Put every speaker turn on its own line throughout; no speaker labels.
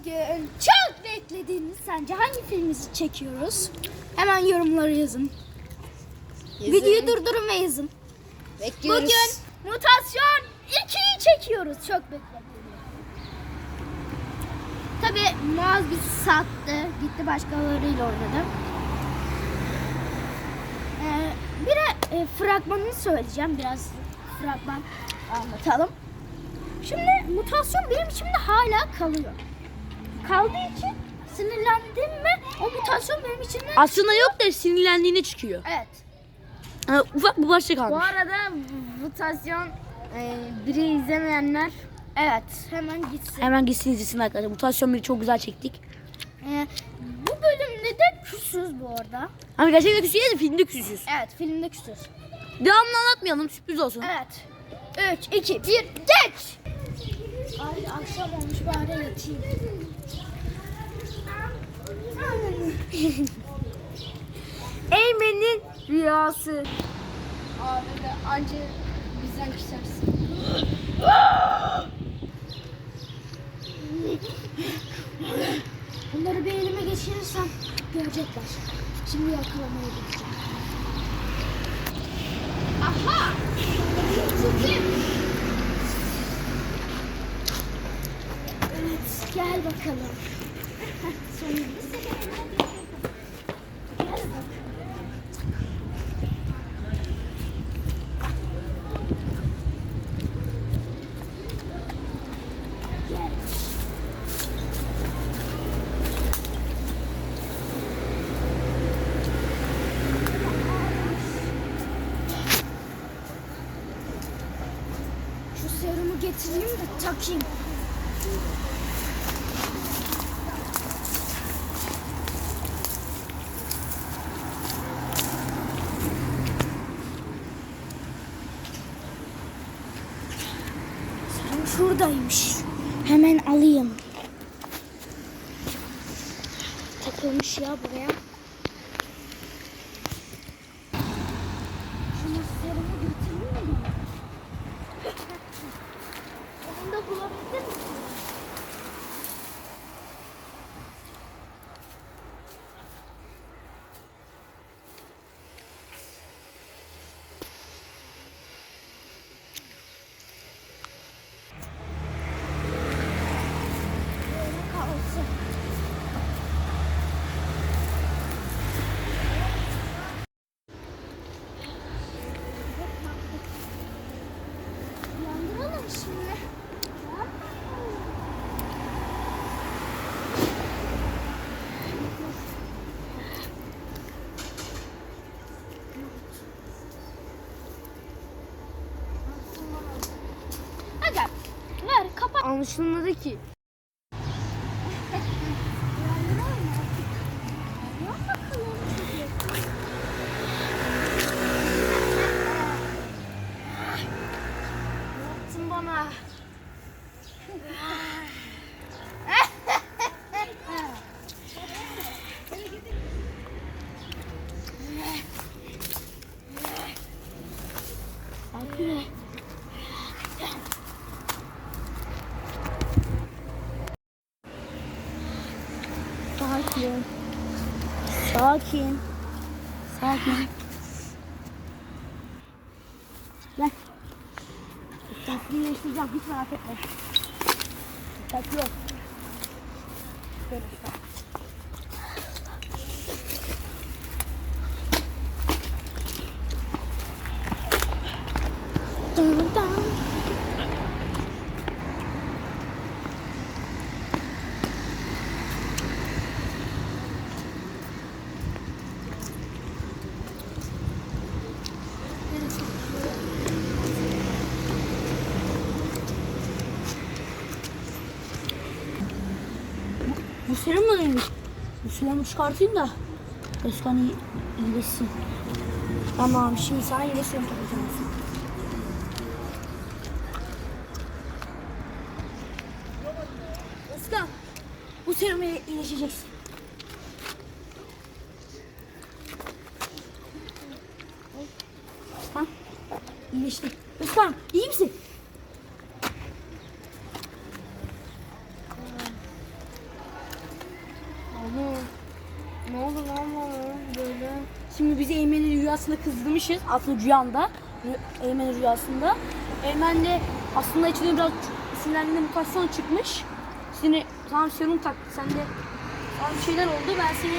Bugün çok beklediğiniz sence hangi filmimizi çekiyoruz? Hemen yorumlara yazın. Videoyu durdurun ve yazın.
Bekliyoruz.
Bugün Mutasyon 2'yi çekiyoruz. Çok bekledim. Tabi Muaz bizi sattı. Gitti başkalarıyla oynadı. Ee, bir e, fragmanını söyleyeceğim. Biraz fragman anlatalım. Şimdi mutasyon benim içimde hala kalıyor. Kaldığı için sinirlendim mi o mutasyon benim içimde...
Aslında yok da sinirlendiğine çıkıyor.
Evet.
Ha, ufak bir başlık
Bu
kalmış.
arada mutasyon e, biri izlemeyenler
Evet. Hemen gitsin.
Hemen gitsin izlesin arkadaşlar. Mutasyon biri çok güzel çektik.
Ee, bu bölümde de küsüz bu arada.
Ama gerçekten küsüyoruz filmde küsüyoruz.
Evet filmde küsüz.
Devamını anlatmayalım sürpriz olsun.
Evet. 3, 2, 1, geç! Ay akşam olmuş bari yatayım.
Eymen'in rüyası. Abi de anca bizden küsersin.
Bunları bir elime geçirirsem görecekler. Şimdi yakalamaya gideceğim. Aha! Tutayım. Evet, gel bakalım. Sonunda. Şu serumu getireyim de takayım. Serum şuradaymış. Hemen alayım. Takılmış ya buraya. Şunu serumu getireyim mi? Onu da bulabildin mi? Böyle kalsın. Yandıralım şimdi. Hadi ver kapat.
Anlaşılmadı ki.
Sakin. Sakin. Sakin. Gel. Sakinleştireceğim. Hiç merak etme. Dikkat. Böyle işte. Dun dun.
Neymiş? Bu serumu çıkartayım da. Özkan iyi, iyileşsin. Tamam şimdi serum takacağım. Özkan bu serum ile iyileşeceksin. Özkan iyileşti. Özkan iyi misin? Oğlum. Ne oldu lan böyle? Şimdi bizi Eymen'in rüyasında kızdırmışız. Aslında rüyanda. Eymen'in rüyasında. Eymen de aslında içinde biraz sinirlerinde mutasyon çıkmış. Sinir, tamam serum taktı. Sen de tamam, bir şeyler oldu. Ben seni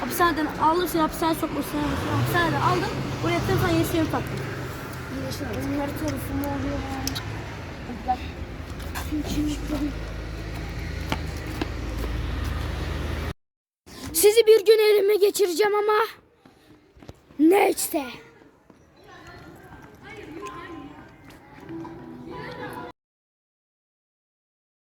hapishaneden aldım. Seni hapishaneye sokmasını hapishaneden aldım. Buraya attım sana yeni serum taktım. Yine işte.
Bunları tarafı ne oluyor? Bak. Şimdi, şimdi, Sizi bir gün elime geçireceğim ama neyse.